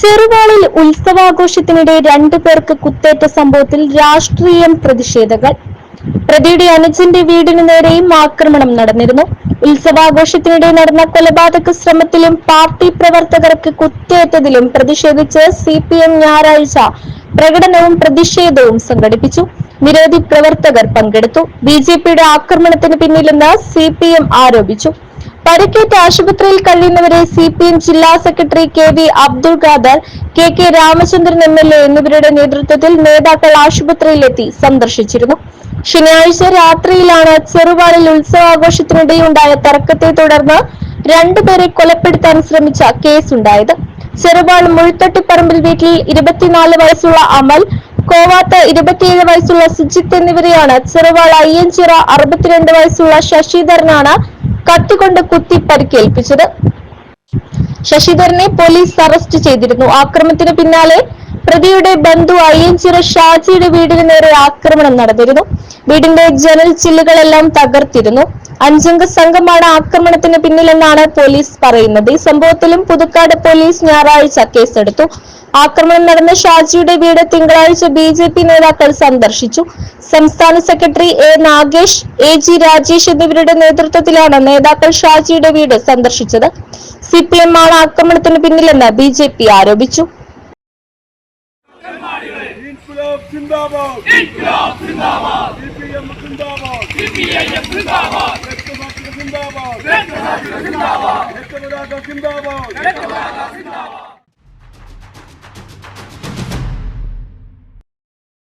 ചെറുവാളിൽ ഉത്സവാഘോഷത്തിനിടെ രണ്ടു പേർക്ക് കുത്തേറ്റ സംഭവത്തിൽ രാഷ്ട്രീയം പ്രതിഷേധങ്ങൾ. പ്രതിയുടെ അനുജന്റെ വീടിന് നേരെയും ആക്രമണം നടന്നിരുന്നു. ഉത്സവാഘോഷത്തിനിടെ നടന്ന കൊലപാതക ശ്രമത്തിലും പാർട്ടി പ്രവർത്തകർക്ക് കുത്തേറ്റതിലും പ്രതിഷേധിച്ച് സി പി എം ഞായറാഴ്ച പ്രകടനവും പ്രതിഷേധവും സംഘടിപ്പിച്ചു. നിരവധി പ്രവർത്തകർ പങ്കെടുത്തു. ബി ജെ പിയുടെ ആക്രമണത്തിന് പിന്നിലെന്ന് സി പി എം ആരോപിച്ചു. പരിക്കേറ്റ് ആശുപത്രിയിൽ കഴിയുന്നവരെ സി പി എം ജില്ലാ secretary K V Abdul Khader K K Ramachandran M L A എന്നിവരുടെ നേതൃത്വത്തിൽ നേതാക്കൾ ആശുപത്രിയിലെത്തി സന്ദർശിച്ചിരുന്നു. ശനിയാഴ്ച രാത്രിയിലാണ് ചെറുവാളിൽ ഉത്സവാഘോഷത്തിനിടെയുണ്ടായ തർക്കത്തെ തുടർന്ന് രണ്ടുപേരെ കൊലപ്പെടുത്താൻ ശ്രമിച്ച കേസുണ്ടായത്. ചെറുവാൾ മുഴുത്തട്ടിപ്പറമ്പിൽ വീട്ടിൽ ഇരുപത്തിനാല് വയസ്സുള്ള അമൽ കോവാത്ത് ഇരുപത്തിയേഴ് വയസ്സുള്ള സുജിത്ത് എന്നിവരെയാണ് ചെറുവാൾ അയ്യഞ്ചിറ അറുപത്തിരണ്ട് വയസ്സുള്ള ശശിധരനാണ് കത്തികൊണ്ട് കുത്തി പരിക്കേൽപ്പിച്ചത്. ശശിധരനെ പോലീസ് അറസ്റ്റ് ചെയ്തിരുന്നു. ആക്രമണത്തിന് പിന്നാലെ പ്രതിയുടെ ബന്ധു അയ്യഞ്ചിറ ഷാജിയുടെ വീടിന് നേരെ ആക്രമണം നടന്നിരുന്നു. വീടിന്റെ ജനൽ ചില്ലുകളെല്ലാം തകർത്തിരുന്നു. അഞ്ചംഗ സംഘമാണ് ആക്രമണത്തിന് പിന്നിലെന്നാണ് പോലീസ് പറയുന്നത്. ഈ സംഭവത്തിലും പുതുക്കാട് പോലീസ് ഞായറാഴ്ച കേസെടുത്തു. ആക്രമണം നടന്ന ഷാജിയുടെ വീട് തിങ്കളാഴ്ച ബി ജെ പി നേതാക്കൾ സന്ദർശിച്ചു. സംസ്ഥാന secretary A Nagesh A G Rajesh എന്നിവരുടെ നേതൃത്വത്തിലാണ് നേതാക്കൾ ഷാജിയുടെ വീട് സന്ദർശിച്ചത്. സി പി എം ആണ് ആക്രമണത്തിന് പിന്നിലെന്ന് ബി ജെ പി ആരോപിച്ചു. ഇൻക്ലാബ് സിന്ദാബാദ്. ഇൻക്ലാബ് സിന്ദാബാദ്. സിപിഎം സിന്ദാബാദ്. സിപിഐഎം സിന്ദാബാദ്. രക്തസാക്ഷികൾ സിന്ദാബാദ്. രക്തസാക്ഷികൾ സിന്ദാബാദ്. രക്തപതാക സിന്ദാബാദ്. രക്തപതാക സിന്ദാബാദ്.